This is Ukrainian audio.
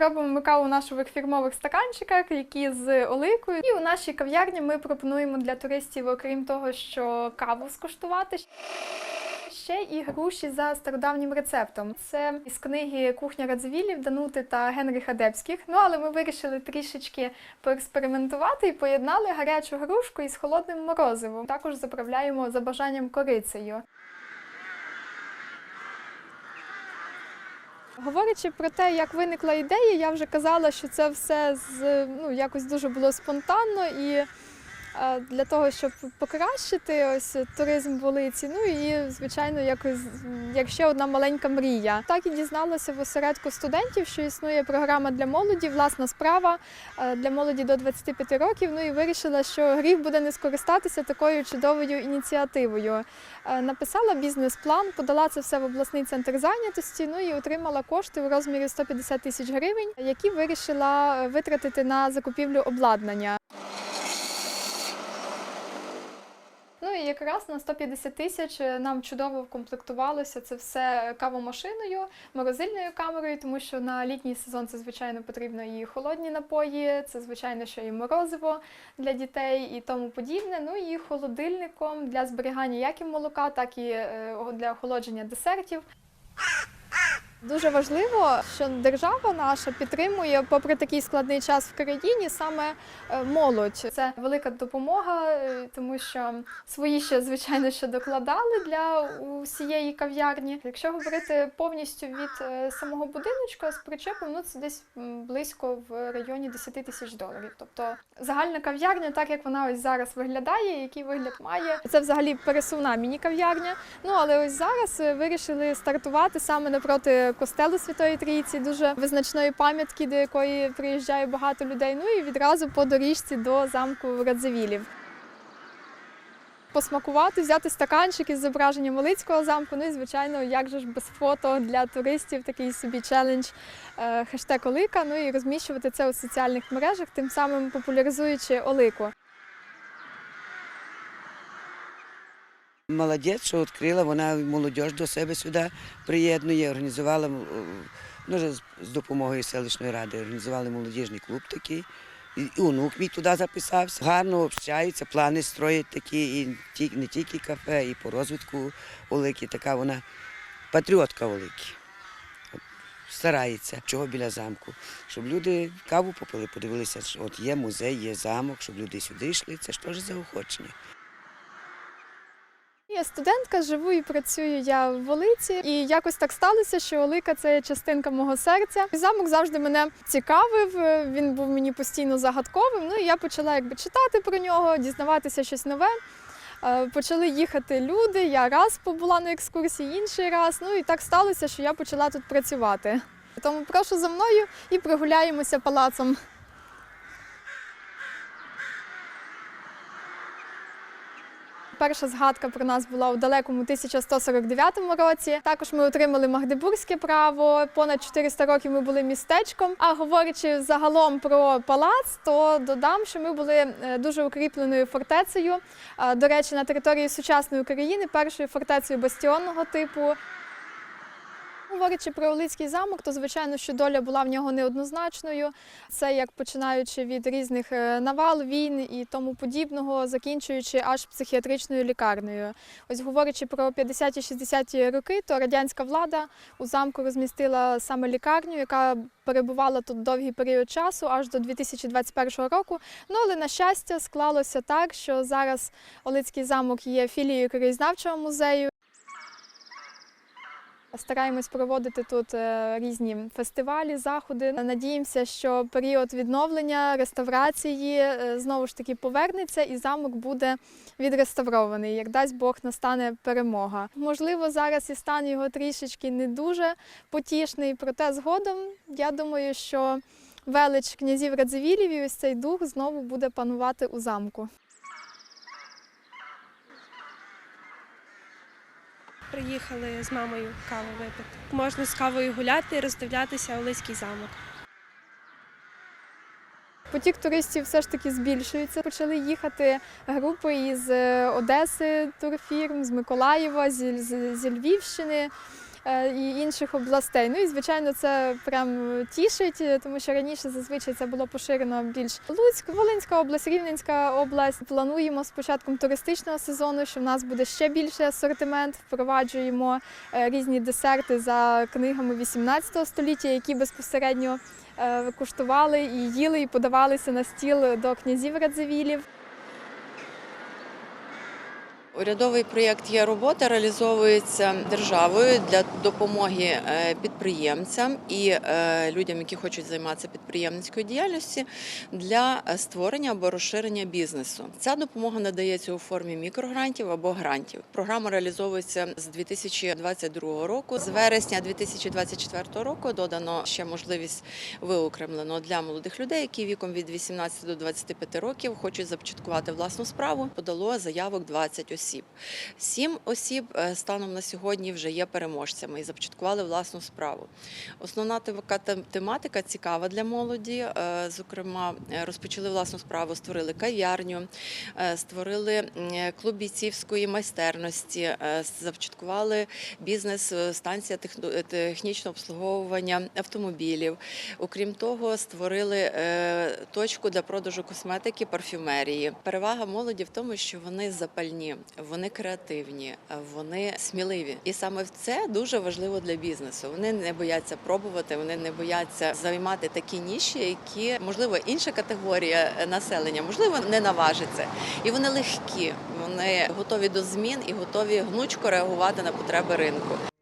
Робимо ми каву в наших фірмових стаканчиках, які з оливкою. І у нашій кав'ярні ми пропонуємо для туристів, окрім того, що каву скуштувати. Ще і груші за стародавнім рецептом. Це із книги Кухня Радзивілів Данути та Генріха Депських. Ну але ми вирішили трішечки поекспериментувати і поєднали гарячу грушку із холодним морозивом. Також заправляємо за бажанням корицею. Говорячи про те, як виникла ідея, я вже казала, що це все з ну якось дуже було спонтанно і для того, щоб покращити ось туризм вулиці. Ну і звичайно, якось як ще одна маленька мрія. Так і дізналася в осередку студентів, що існує програма для молоді, власна справа е, для молоді до 25 років. Ну і вирішила, що гріх буде не скористатися такою чудовою ініціативою. Е, Написала бізнес-план, подала це все в обласний центр зайнятості. Ну і отримала кошти у розмірі 150 тисяч гривень, які вирішила е, витратити на закупівлю обладнання. Ну і якраз на 150 тисяч е, нам чудово вкомплектувалося це все кавомашиною, морозильною камерою, тому що на літній сезон це звичайно потрібно і холодні напої, це звичайно, що і морозиво для дітей і тому подібне. Ну і холодильником для зберігання як і молока, так і е, для охолодження десертів. Дуже важливо, що держава наша підтримує, попри такий складний час в країні, саме е, молодь. Це велика допомога, е, тому що свої ще звичайно ще докладали для усієї кав'ярні. Якщо говорити повністю від е, самого будиночка з причепом, ну це десь близько в районі 10 тисяч доларів. Тобто загальна кав'ярня, так як вона ось зараз виглядає, який вигляд має, це взагалі пересувна міні-кав'ярня. Ну але ось зараз вирішили стартувати саме напроти костелу Святої Трійці, дуже визначної пам'ятки, до якої приїжджає багато людей. Ну і відразу по доріжці до замку Радзивілів. Посмакувати, взяти стаканчик із зображенням Волицького замку. Ну і звичайно, як же ж без фото для туристів, такий собі челендж е, хештег Олика. Ну і розміщувати це у соціальних мережах, тим самим популяризуючи Олику. Молодець, що відкрила, вона молодь до себе сюди приєднує, організувала ну, з- допомогою селищної ради, організували молодіжний клуб такий. І онук мій туди записався. Гарно общаються, плани строять такі, і не тільки кафе, і по розвитку Олики. Така вона патріотка. От, Старається, чого біля замку, щоб люди каву попили, подивилися, що от є музей, є замок, щоб люди сюди йшли. Це ж теж заохочення. Я студентка, живу і працюю я в Волиці. І якось так сталося, що Олика це частинка мого серця. Замок завжди мене цікавив. е, Він був мені постійно загадковим. Ну і я почала якби читати про нього, дізнаватися щось нове. Е, Почали їхати люди. Я раз побула на екскурсії, інший раз. Ну і так сталося, що я почала тут працювати. Тому прошу за мною і прогуляємося палацом. Перша згадка про нас була у далекому 1149 році. Також ми отримали магдебурзьке право. Понад 400 років ми були містечком. А говорячи загалом про палац, то додам, що ми були е, дуже укріпленою фортецею. Е, До речі, на території сучасної України першою фортецею бастіонного типу. Говорячи про Олицький замок, то звичайно, що доля була в нього неоднозначною. Це як починаючи від різних е, навал, війн і тому подібного, закінчуючи аж психіатричною лікарнею. Ось говорячи про 50-60-ті роки, то радянська влада у замку розмістила саме лікарню, яка перебувала тут довгий період часу, аж до 2021 року. Ну але на щастя склалося так, що зараз Олицький замок є філією краєзнавчого музею. Стараємось проводити тут е, різні фестивалі, заходи. Надіємося, що період відновлення, реставрації е, знову ж таки повернеться, і замок буде відреставрований. Як дасть Бог, настане перемога. Можливо, зараз і стан його трішечки не дуже потішний, проте згодом я думаю, що велич князів Радзивілів і ось цей дух знову буде панувати у замку. Приїхали з мамою каву випити. Можна з кавою гуляти і роздивлятися Олиський замок. Потік туристів все ж таки збільшується. Почали їхати групи із е, Одеси, турфірм, з Миколаєва, зі, зі Львівщини. Е, і інших областей. Ну і звичайно, це прям тішить, е, тому що раніше зазвичай це було поширено більш Луцьк, Волинська область, Рівненська область. Плануємо з початком туристичного сезону, що в нас буде ще більший асортимент. Впроваджуємо е, різні десерти за книгами 18 століття, які безпосередньо куштували і їли, і подавалися на стіл до князів Радзивілів. Урядовий проєкт є робота реалізовується державою для допомоги е, підприємцям і е, людям, які хочуть займатися підприємницькою діяльністю, для е, створення або розширення бізнесу. Ця допомога надається у формі мікрогрантів або грантів. Програма реалізовується з 2022 року. З вересня 2024 року додано ще можливість виокремлено для молодих людей, які віком від 18 до 25 років хочуть започаткувати власну справу. Подало заявок 20 осіб. Сім осіб е, станом на сьогодні вже є переможцями і започаткували власну справу. Основна така тематика цікава для молоді. Е, Зокрема, е, розпочали власну справу, створили кав'ярню, створили клуб бійцівської майстерності, започаткували бізнес станція технічного обслуговування автомобілів. Окрім того, створили точку для продажу косметики, парфюмерії. Перевага молоді в тому, що вони запальні, вони креативні, вони сміливі. І саме це дуже важливо для бізнесу. Вони не бояться пробувати, вони не бояться займати такі ніші, які можливо інша категорія населення, можливо, не наважиться. І вони легкі, вони готові до змін і готові гнучко реагувати на потреби ринку.